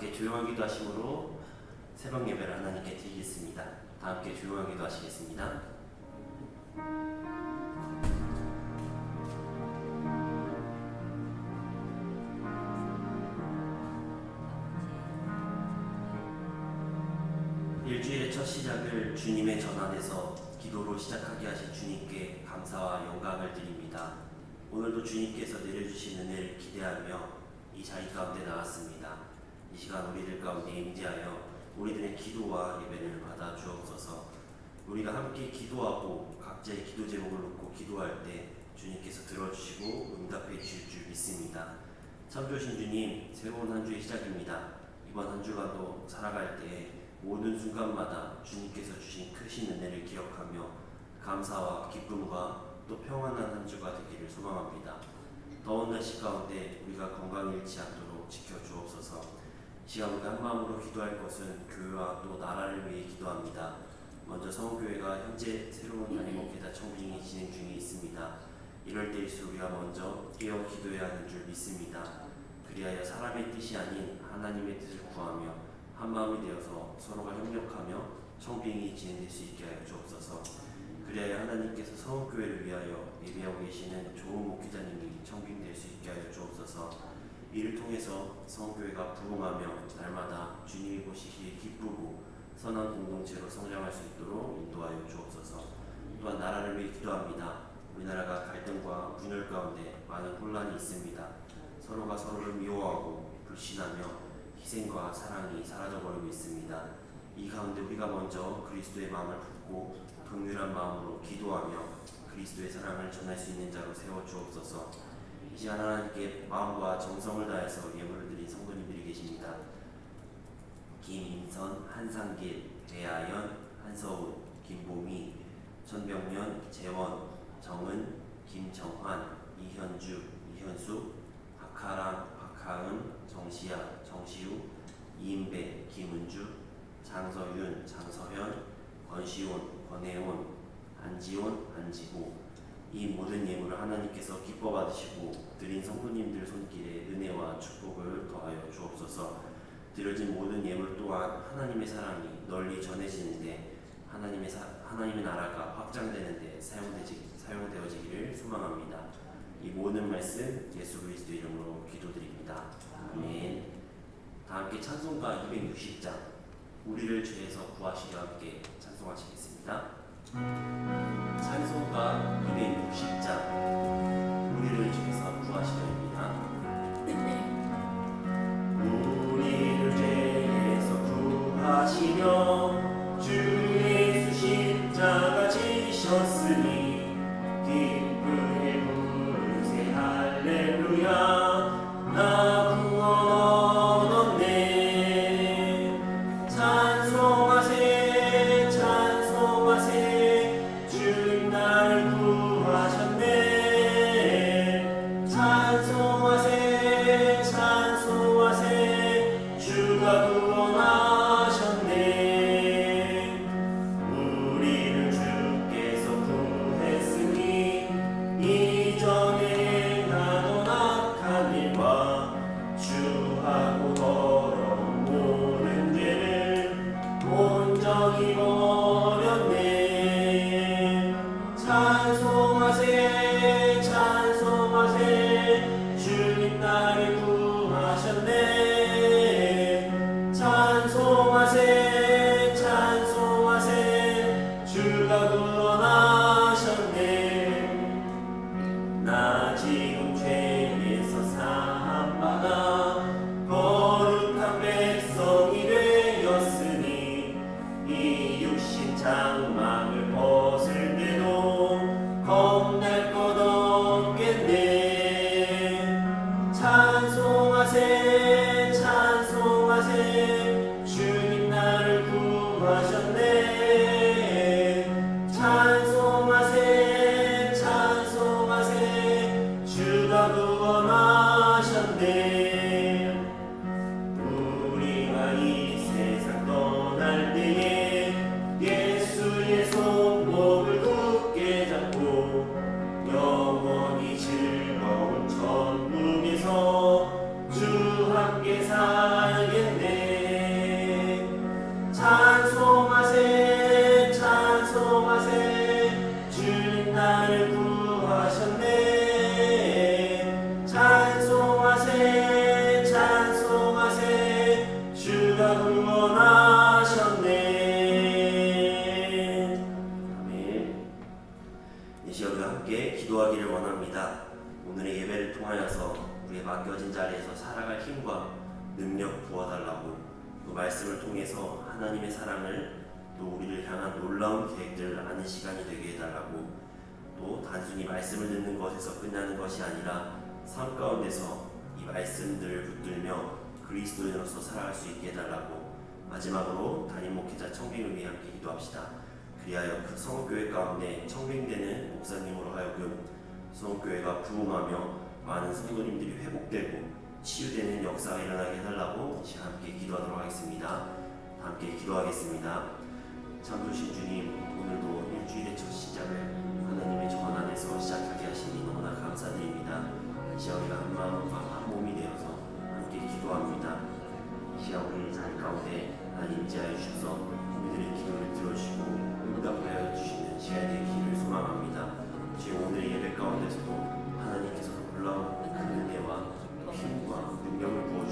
함께 조용하기도 하심으로 새벽 예배를 하나님께 드리겠습니다. 다 함께 조용하기도 하시겠습니다. 일주일의 첫 시작을 주님의 전환에서 기도로 시작하게 하신 주님께 감사와 영광을 드립니다. 오늘도 주님께서 내려주신 은혜를 기대하며 이 자리 가운데 나왔습니다. 이 시간 우리들 가운데 임재하여 우리들의 기도와 예배를 받아 주옵소서. 우리가 함께 기도하고 각자의 기도 제목을 놓고 기도할 때 주님께서 들어주시고 응답해 주실 줄 믿습니다. 참 좋으신 주님, 새로운 한 주의 시작입니다. 이번 한 주간도 살아갈 때 모든 순간마다 주님께서 주신 크신 은혜를 기억하며 감사와 기쁨과 또 평안한 한 주가 되기를 소망합니다. 더운 날씨 가운데 우리가 건강 잃지 않도록 지켜 주옵소서. 우리가 한 마음으로 기도할 것은 교회와 또 나라를 위해 기도합니다. 먼저 성교회가 현재 새로운 단임목회자 청빙이 진행 중에 있습니다. 이럴 때일수록 우리가 먼저 깨어 기도해야 하는 줄 믿습니다. 그리하여 사람의 뜻이 아닌 하나님의 뜻을 구하며 한 마음이 되어서 서로가 협력하며 청빙이 진행될 수 있게 하여 주옵소서. 그리하여 하나님께서 서울교회를 위하여 예배하고 계시는 좋은 목회자님이 청빙될 수 있게 하여 주옵소서. 이를 통해서 성교회가 부흥하며 날마다 주님이 보시기에 기쁘고 선한 공동체로 성장할 수 있도록 인도하여 주옵소서. 또한 나라를 위해 기도합니다. 우리나라가 갈등과 분열 가운데 많은 혼란이 있습니다. 서로가 서로를 미워하고 불신하며 희생과 사랑이 사라져버리고 있습니다. 이 가운데 우리가 먼저 그리스도의 마음을 품고 긍휼한 마음으로 기도하며 그리스도의 사랑을 전할 수 있는 자로 세워 주옵소서. 이 시간 하나님께 마음과 정성을 다해서 예물을 드린 성도님들이 계십니다. 김인선, 한상길, 배아연, 한서훈, 김보미, 천병년, 재원, 정은, 김정환, 이현주, 이현수, 박하랑, 박하은, 정시아, 정시우, 이인배, 김은주, 장서윤, 장서현, 권시온, 권혜원, 안지온, 안지고 이 모든 예물을 하나님께서 기뻐 받으시고 드린 성도님들 손길에 은혜와 축복을 더하여 주옵소서. 드려진 모든 예물 또한 하나님의 사랑이 널리 전해지는데 하나님의 사, 하나님의 나라가 확장되는데 사용되지 사용되어지기를 소망합니다. 이 모든 말씀 예수 그리스도 이름으로 기도드립니다. 아멘. 다 함께 찬송가 260장 우리를 죄에서 구하시려 함께 찬송하시겠습니다. 찬송가 260장. 우리를 죄에서 구하시려입니다. 우리를 죄에서 구하시려 주 예수 십자가 지셨으니 기쁘게 부르세 할렐루야. 나 구원 얻네. 찬송하 마음으로 담임 목회자 청빙을 위한 기도합시다. 그리하여 그 성교회 가운데 청빙되는 목사님으로 하여금 성교회가 부흥하며 많은 성도님들이 회복되고 치유되는 역사가 일어나게 해달라고 함께 기도하도록 하겠습니다. 함께 기도하겠습니다. 참소신 주님, 오늘도 일주일의 첫 시작을 하나님의 정원 안에서 시작하게 하시니 너무나 감사드립니다. 이제 우리가 한 마음과 한 몸이 되어서 함께 기도합니다. 이제 우리 자리 가운데 하나님 인자해 주셔서 우리들의 기도를 들어주시고 응답하여 주시는 시간의 길을 소망합니다. 주의 오늘의 예배 가운데서도 하나님께서 놀라운 큰 은혜와 그 힘과 능력을 부어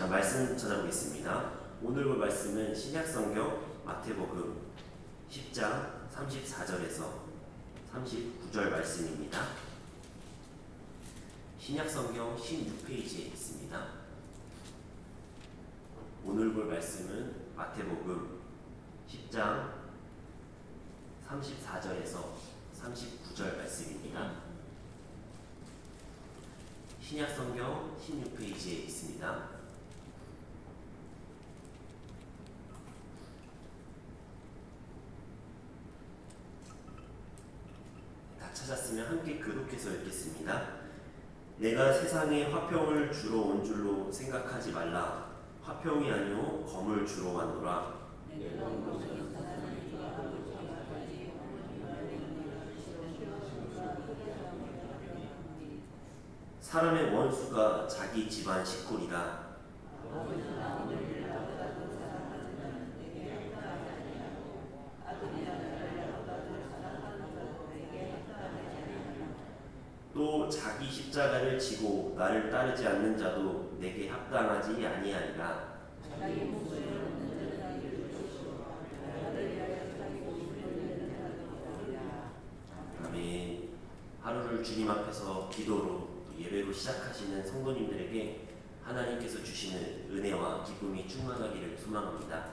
자, 말씀 찾아보겠습니다. 오늘 볼 말씀은 신약성경 마태복음 10장 34절에서 39절 말씀입니다. 신약성경 16페이지에 있습니다. 오늘 볼 말씀은 마태복음 10장 34절에서 39절 말씀입니다. 신약성경 16페이지에 있습니다. 다 찾았으면 함께 교독해서 읽겠습니다. 내가 세상에 화평을 주러 온 줄로 생각하지 말라. 화평이 아니오 검을 주러 왔노라. 사람의 원수가 자기 집안 식구이다. 십자가를 지고 나를 따르지 않는 자도 내게 합당하지 아니하리라. 아멘. 하루를 주님 앞에서 기도로 예배로 시작하시는 성도님들에게 하나님께서 주시는 은혜와 기쁨이 충만하기를 소망합니다.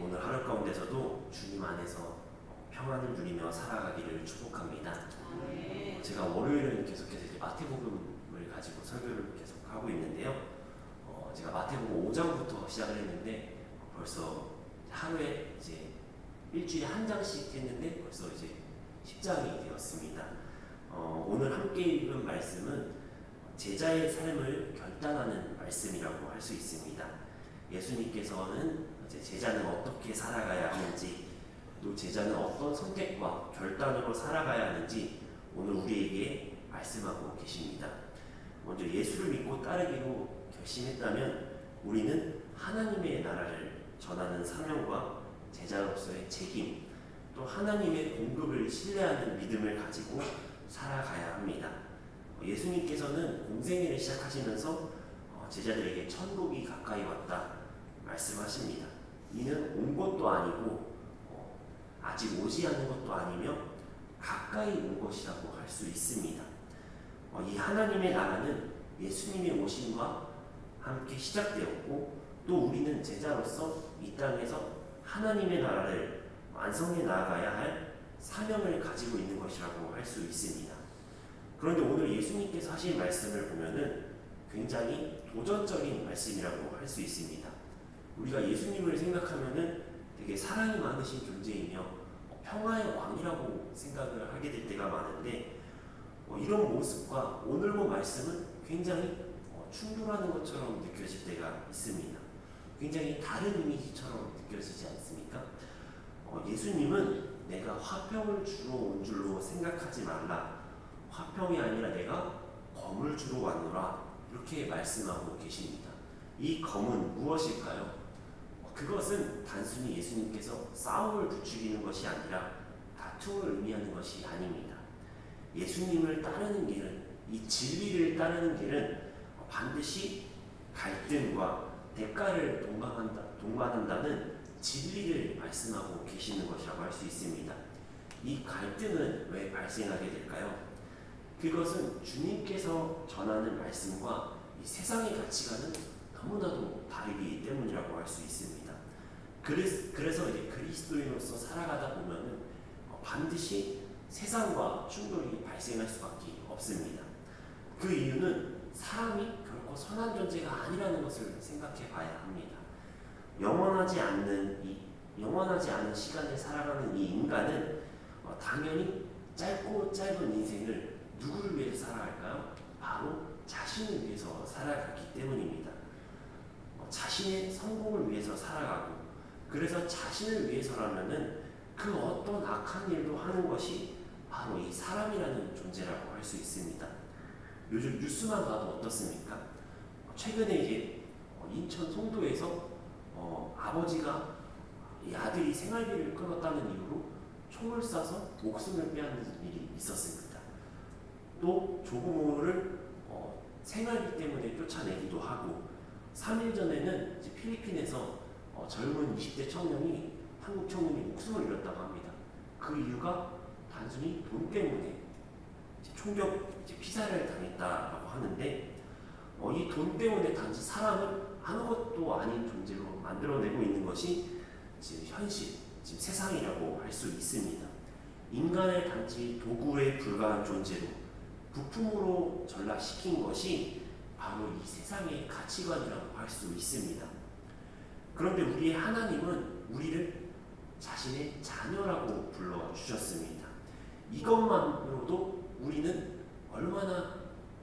오늘 하루 가운데서도 주님 안에서 평안을 누리며 살아가기를 축복합니다. 제가 월요일은 계속해서 이제 마태복음을 가지고 설교를 계속 하고 있는데요. 어, 제가 마태복음 5장부터 시작을 했는데 벌써 하루에 이제 일주일에 한 장씩 했는데 벌써 이제 10장이 되었습니다. 어, 오늘 함께 읽은 말씀은 제자의 삶을 결단하는 말씀이라고 할 수 있습니다. 예수님께서는 제자는 어떻게 살아가야 하는지 또 제자는 어떤 선택과 결단으로 살아가야 하는지 오늘 우리에게 말씀하고 계십니다. 먼저 예수를 믿고 따르기로 결심했다면 우리는 하나님의 나라를 전하는 사명과 제자로서의 책임, 또 하나님의 공급을 신뢰하는 믿음을 가지고 살아가야 합니다. 예수님께서는 공생애를 시작하시면서 어, 제자들에게 천국이 가까이 왔다 말씀하십니다. 이는 온 것도 아니고 어, 아직 오지 않은 것도 아니며 가까이 온 것이라고 할 수 있습니다. 어, 이 하나님의 나라는 예수님의 오심과 함께 시작되었고 또 우리는 제자로서 이 땅에서 하나님의 나라를 완성해 나아가야 할 사명을 가지고 있는 것이라고 할 수 있습니다. 그런데 오늘 예수님께서 하신 말씀을 보면은 굉장히 도전적인 말씀이라고 할 수 있습니다. 우리가 예수님을 생각하면은 되게 사랑이 많으신 존재이며 평화의 왕이라고 생각을 하게 될 때가 많은데 어, 이런 모습과 오늘 본 말씀은 굉장히 어, 충돌하는 것처럼 느껴질 때가 있습니다. 굉장히 다른 이미지처럼 느껴지지 않습니까? 어, 예수님은 내가 화평을 주러 온 줄로 생각하지 말라. 화평이 아니라 내가 검을 주러 왔노라. 이렇게 말씀하고 계십니다. 이 검은 무엇일까요? 어, 그것은 단순히 예수님께서 싸움을 부추기는 것이 아니라 다툼을 의미하는 것이 아닙니다. 예수님을 따르는 길은 이 진리를 따르는 길은 반드시 갈등과 대가를 동반한다, 동반한다는 진리를 말씀하고 계시는 것이라고 할 수 있습니다. 이 갈등은 왜 발생하게 될까요? 그것은 주님께서 전하는 말씀과 이 세상의 가치관은 너무나도 다르기 때문이라고 할 수 있습니다. 그래서, 그래서 이제 그리스도인으로서 살아가다 보면은 어, 반드시 세상과 충돌이 발생할 수밖에 없습니다. 그 이유는 사람이 결코 선한 존재가 아니라는 것을 생각해 봐야 합니다. 영원하지 않는 이 영원하지 않은 시간을 살아가는 이 인간은 어, 당연히 짧고 짧은 인생을 누구를 위해서 살아갈까요? 바로 자신을 위해서 살아가기 때문입니다. 어, 자신의 성공을 위해서 살아가고 그래서 자신을 위해서라면은 그 어떤 악한 일도 하는 것이 바로 이 사람이라는 존재라고 할 수 있습니다. 요즘 뉴스만 봐도 어떻습니까? 어, 최근에 이제 어, 인천 송도에서 어, 아버지가 이 아들이 생활비를 끊었다는 이유로 총을 쏴서 목숨을 빼앗는 일이 있었습니다. 또 조부모를 어, 생활비 때문에 쫓아내기도 하고 3일 전에는 필리핀에서 어, 젊은 20대 청년이 한국 청년이 목숨을 잃었다고 합니다. 그 이유가 단순히 돈 때문에 이제 총격 이제 피살을 당했다라고 하는데 어, 이 돈 때문에 단지 사람을 아무것도 아닌 존재로 만들어내고 있는 것이 지금 현실, 지금 세상이라고 할 수 있습니다. 인간을 단지 도구에 불과한 존재로 부품으로 전락시킨 것이 바로 이 세상의 가치관이라고 할 수 있습니다. 그런데 우리의 하나님은 우리를 자신의 자녀라고 불러 주셨습니다. 이것만으로도 우리는 얼마나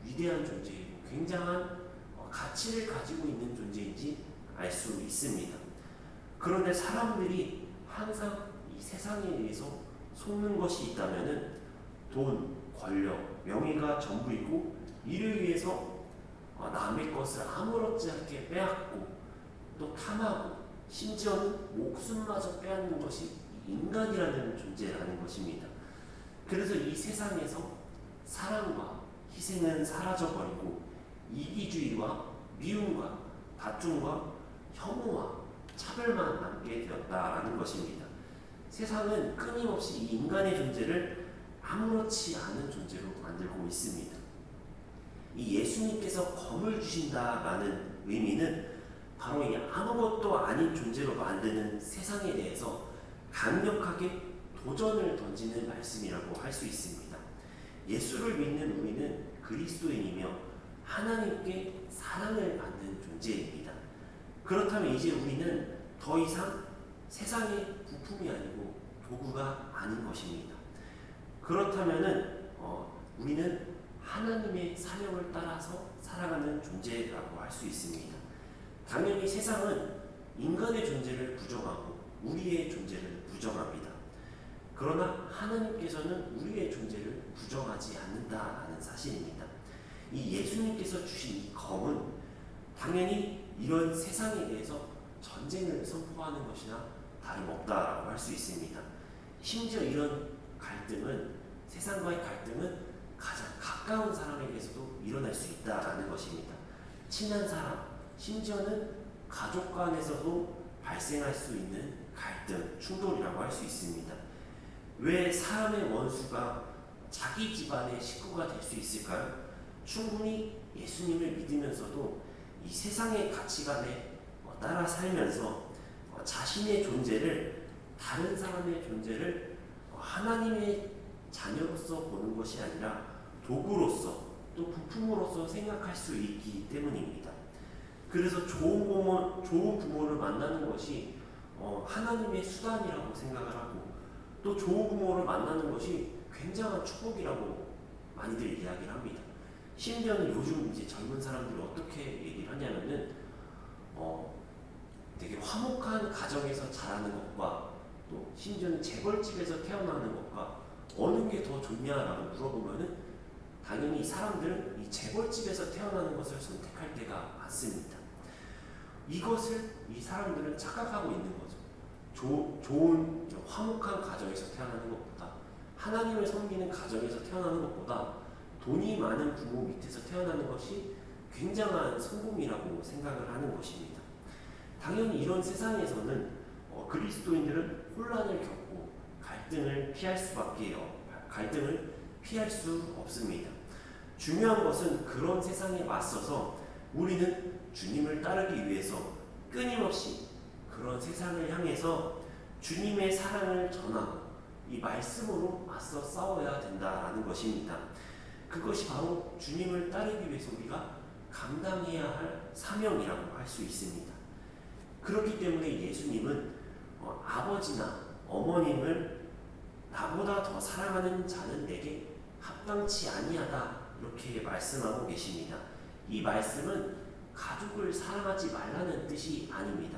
위대한 존재이고 굉장한 어, 가치를 가지고 있는 존재인지 알 수 있습니다. 그런데 사람들이 항상 이 세상에 의해서 속는 것이 있다면은 돈, 권력, 명예가 전부이고 이를 위해서 어, 남의 것을 아무렇지 않게 빼앗고 또 탐하고 심지어는 목숨마저 빼앗는 것이 인간이라는 존재라는 것입니다. 그래서 이 세상에서 사랑과 희생은 사라져버리고 이기주의와 미움과 다툼과 혐오와 차별만 남게 되었다라는 것입니다. 세상은 끊임없이 이 인간의 존재를 아무렇지 않은 존재로 만들고 있습니다. 이 예수님께서 검을 주신다라는 의미는 바로 이 아무것도 아닌 존재로 만드는 세상에 대해서 강력하게 도전을 던지는 말씀이라고 할 수 있습니다. 예수를 믿는 우리는 그리스도인이며 하나님께 사랑을 받는 존재입니다. 그렇다면 이제 우리는 더 이상 세상의 부품이 아니고 도구가 아닌 것입니다. 그렇다면은 어, 우리는 하나님의 사명을 따라서 살아가는 존재라고 할 수 있습니다. 당연히 세상은 인간의 존재를 부정하고 우리의 존재를 부정합니다. 그러나 하나님께서는 우리의 존재를 부정하지 않는다라는 사실입니다. 이 예수님께서 주신 이 검은 당연히 이런 세상에 대해서 전쟁을 선포하는 것이나 다름없다라고 할 수 있습니다. 심지어 이런 갈등은 세상과의 갈등은 가장 가까운 사람에게서도 일어날 수 있다라는 것입니다. 친한 사람, 심지어는 가족 간에서도 발생할 수 있는 갈등, 충돌이라고 할 수 있습니다. 왜 사람의 원수가 자기 집안의 식구가 될 수 있을까요? 충분히 예수님을 믿으면서도 이 세상의 가치관에 어, 따라 살면서 어, 자신의 존재를 다른 사람의 존재를 어, 하나님의 자녀로서 보는 것이 아니라 도구로서 또 부품으로서 생각할 수 있기 때문입니다. 그래서 좋은 부모, 좋은 부모를 만나는 것이 어, 하나님의 수단이라고 생각을 하고 또 좋은 부모를 만나는 것이 굉장한 축복이라고 많이들 이야기를 합니다. 심지어는 요즘 이제 젊은 사람들이 어떻게 얘기를 하냐면은 어, 되게 화목한 가정에서 자라는 것과 또 심지어는 재벌집에서 태어나는 것과 어느 게 더 좋냐라고 물어보면은 당연히 이 사람들은 이 재벌집에서 태어나는 것을 선택할 때가 많습니다. 이것을 이 사람들은 착각하고 있는 거죠. 조, 좋은 화목한 가정에서 태어나는 것보다 하나님을 섬기는 가정에서 태어나는 것보다 돈이 많은 부모 밑에서 태어나는 것이 굉장한 성공이라고 생각을 하는 것입니다. 당연히 이런 세상에서는 어, 그리스도인들은 혼란을 겪고 갈등을 피할 수밖에 요 갈등을 피할 수 없습니다. 중요한 것은 그런 세상에 맞서서 우리는 주님을 따르기 위해서 끊임없이 그런 세상을 향해서 주님의 사랑을 전하고 이 말씀으로 맞서 싸워야 된다라는 것입니다. 그것이 바로 주님을 따르기 위해서 우리가 감당해야 할 사명이라고 할 수 있습니다. 그렇기 때문에 예수님은 어, 아버지나 어머님을 나보다 더 사랑하는 자는 내게 합당치 아니하다 이렇게 말씀하고 계십니다. 이 말씀은 가족을 사랑하지 말라는 뜻이 아닙니다.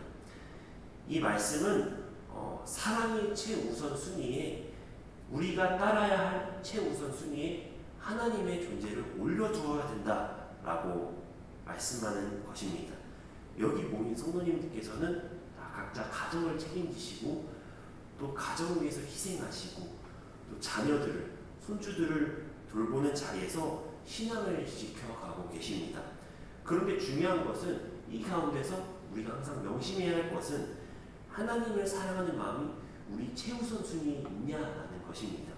이 말씀은 어, 사랑의 최우선 순위에 우리가 따라야 할 최우선 순위에 하나님의 존재를 올려두어야 된다라고 말씀하는 것입니다. 여기 모인 성도님들께서는 다 각자 가정을 책임지시고 또 가정을 위해서 희생하시고 또 자녀들을 손주들을 돌보는 자리에서 신앙을 지켜가고 계십니다. 그런데 중요한 것은 이 가운데서 우리가 항상 명심해야 할 것은 하나님을 사랑하는 마음이 우리 최우선 순위에 있냐라는 것입니다.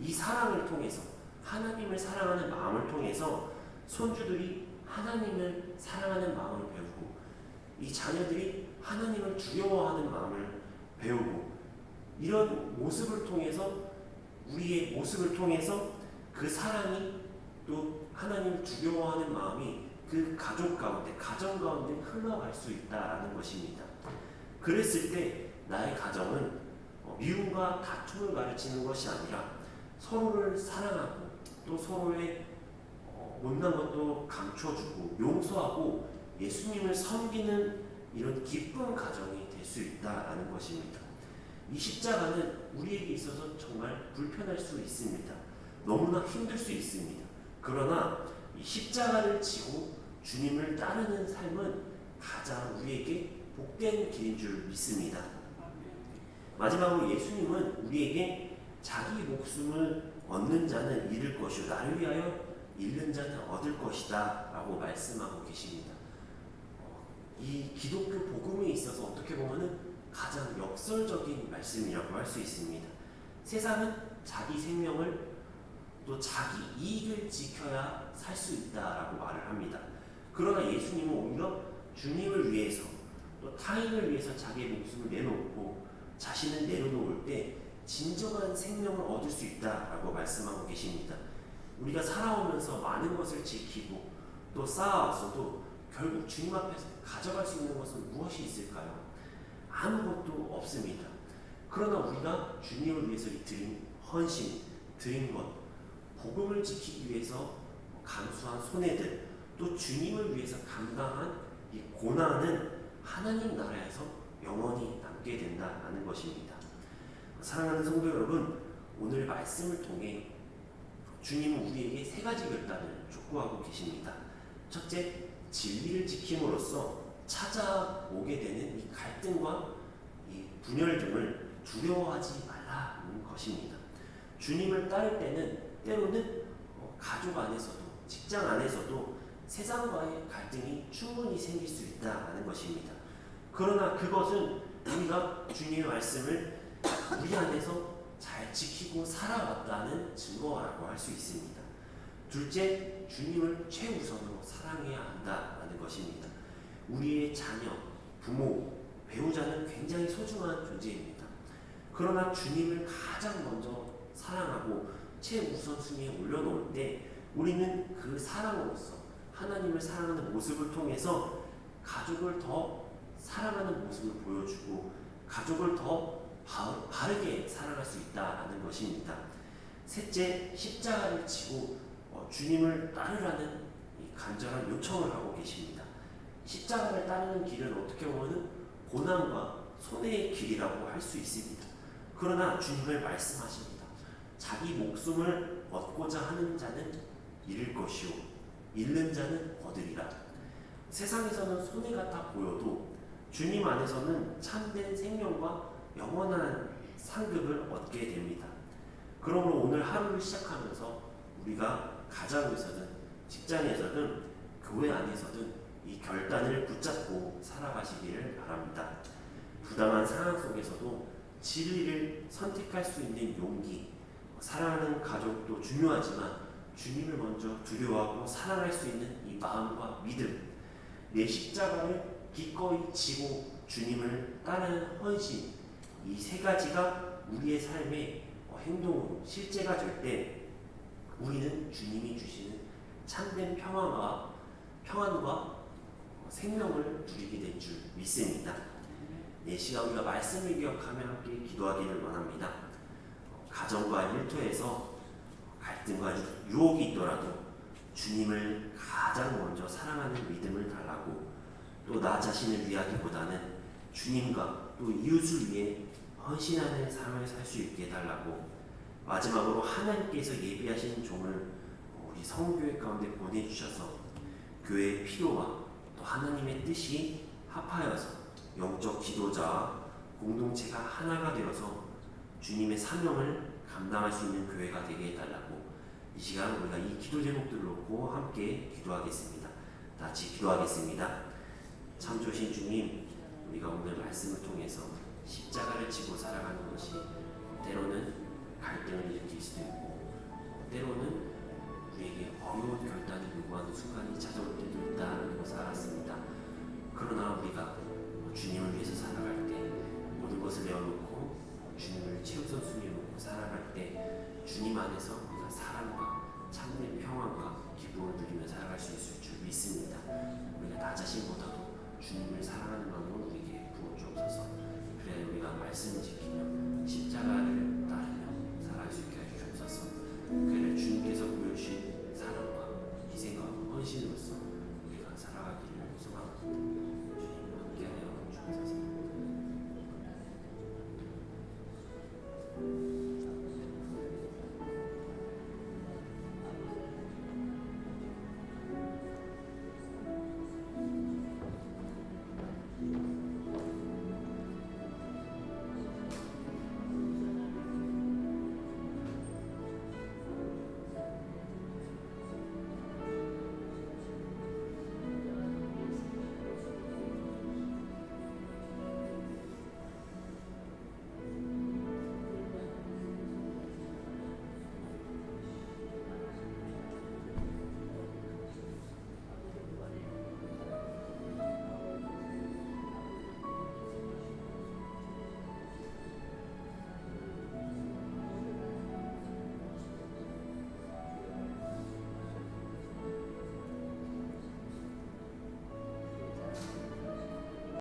이 사랑을 통해서 하나님을 사랑하는 마음을 통해서 손주들이 하나님을 사랑하는 마음을 배우고 이 자녀들이 하나님을 두려워하는 마음을 배우고 이런 모습을 통해서 우리의 모습을 통해서 그 사랑이 또 하나님을 두려워하는 마음이 그 가족 가운데 가정 가운데 흘러갈 수 있다라는 것입니다. 그랬을 때 나의 가정은 어, 미움과 다툼을 가르치는 것이 아니라 서로를 사랑하고 또 서로의 어, 못난 것도 감춰주고 용서하고 예수님을 섬기는 이런 기쁜 가정이 될 수 있다라는 것입니다. 이 십자가는 우리에게 있어서 정말 불편할 수 있습니다. 너무나 힘들 수 있습니다. 그러나 이 십자가를 지고 주님을 따르는 삶은 가장 우리에게 복된 길인 줄 믿습니다. 마지막으로 예수님은 우리에게 자기 목숨을 얻는 자는 잃을 것이요 나를 위하여 잃는 자는 얻을 것이다 라고 말씀하고 계십니다. 어, 이 기독교 복음에 있어서 어떻게 보면 가장 역설적인 말씀이라고 할 수 있습니다. 세상은 자기 생명을 또 자기 이익을 지켜야 살 수 있다라고 말을 합니다. 그러나 예수님은 오히려 주님을 위해서 또 타인을 위해서 자기의 목숨을 내놓고 자신을 내려놓을 때 진정한 생명을 얻을 수 있다라고 말씀하고 계십니다. 우리가 살아오면서 많은 것을 지키고 또 쌓아왔어도 결국 주님 앞에서 가져갈 수 있는 것은 무엇이 있을까요? 아무것도 없습니다. 그러나 우리가 주님을 위해서 드린 헌신, 드린 것, 복음을 지키기 위해서 감수한 손해들, 또 주님을 위해서 감당한 이 고난은 하나님 나라에서 영원히 남게 된다는 것입니다. 사랑하는 성도 여러분, 오늘 말씀을 통해 주님은 우리에게 세 가지 결단을 촉구하고 계십니다. 첫째, 진리를 지킴으로써 찾아오게 되는 이 갈등과 이 분열 등을 두려워하지 말라는 것입니다. 주님을 따를 때는 때로는 어, 가족 안에서도 직장 안에서도 세상과의 갈등이 충분히 생길 수 있다는 것입니다. 그러나 그것은 우리가 주님의 말씀을 우리 안에서 잘 지키고 살아왔다는 증거라고 할 수 있습니다. 둘째, 주님을 최우선으로 사랑해야 한다는 것입니다. 우리의 자녀, 부모, 배우자는 굉장히 소중한 존재입니다. 그러나 주님을 가장 먼저 사랑하고 최우선순위에 올려놓을 때 우리는 그 사랑으로서 하나님을 사랑하는 모습을 통해서 가족을 더 사랑하는 모습을 보여주고 가족을 더 바, 바르게 사랑할 수 있다는 것입니다. 셋째, 십자가를 지고 어, 주님을 따르라는 이 간절한 요청을 하고 계십니다. 십자가를 따르는 길은 어떻게 보면 고난과 손해의 길이라고 할 수 있습니다. 그러나 주님을 말씀하십니다. 자기 목숨을 얻고자 하는 자는 잃을 것이요 잃는 자는 얻으리라. 세상에서는 손해가 다 보여도 주님 안에서는 참된 생명과 영원한 상급을 얻게 됩니다. 그러므로 오늘 하루를 시작하면서 우리가 가정에서든 직장에서든 교회 안에서든 이 결단을 붙잡고 살아가시기를 바랍니다. 부당한 상황 속에서도 진리를 선택할 수 있는 용기, 사랑하는 가족도 중요하지만 주님을 먼저 두려워하고 사랑할 수 있는 이 마음과 믿음, 내 십자가를 기꺼이 지고 주님을 따르는 헌신, 이 세 가지가 우리의 삶의 행동으로 실제가 될 때 우리는 주님이 주시는 참된 평안과 평안과 생명을 누리게 될 줄 믿습니다. 네, 시간 우리가 말씀을 기억하며 함께 기도하기를 원합니다. 가정과 일터에서 갈등과 유혹이 있더라도 주님을 가장 먼저 사랑하는 믿음을 달라고 또 나 자신을 위하기보다는 주님과 또 이웃을 위해 헌신하는 삶을 살 수 있게 해달라고 마지막으로 하나님께서 예비하신 종을 우리 성교회 가운데 보내주셔서 교회의 필요와 또 하나님의 뜻이 합하여서 영적 지도자와 공동체가 하나가 되어서 주님의 사명을 감당할 수 있는 교회가 되게 해달라고 이 시간 우리가 이 기도 제목들을 놓고 함께 기도하겠습니다. 다 같이 기도하겠습니다. 참 좋으신 주님, 우리가 오늘 말씀을 통해서 십자가를 지고 살아가는 것이 때로는 갈등을 일으킬 수도 있고 때로는 우리에게 어려운 결단을 요구하는 순간이 찾아올 때도 있다는 것을 알았습니다. 그러나 우리가 주님을 위해서 살아갈 때 모든 것을 내어놓고 주님을 최우선순위로 살아갈 때 주님 안에서 우리가 사랑과 참된 평안과 기쁨을 누리며 살아갈 수 있을 줄 믿습니다. 우리가 나 자신보다도 주님을 사랑하는 마음으로 우리에게 부어주옵소서. 그래 우리가 말씀을 지키며 십자가를 따르며 살아갈 수 있게 해주옵소서. 그래 주님께서 보여주신 사랑과 희생과 헌신으로서 우리가 살아가기를 소망합니다.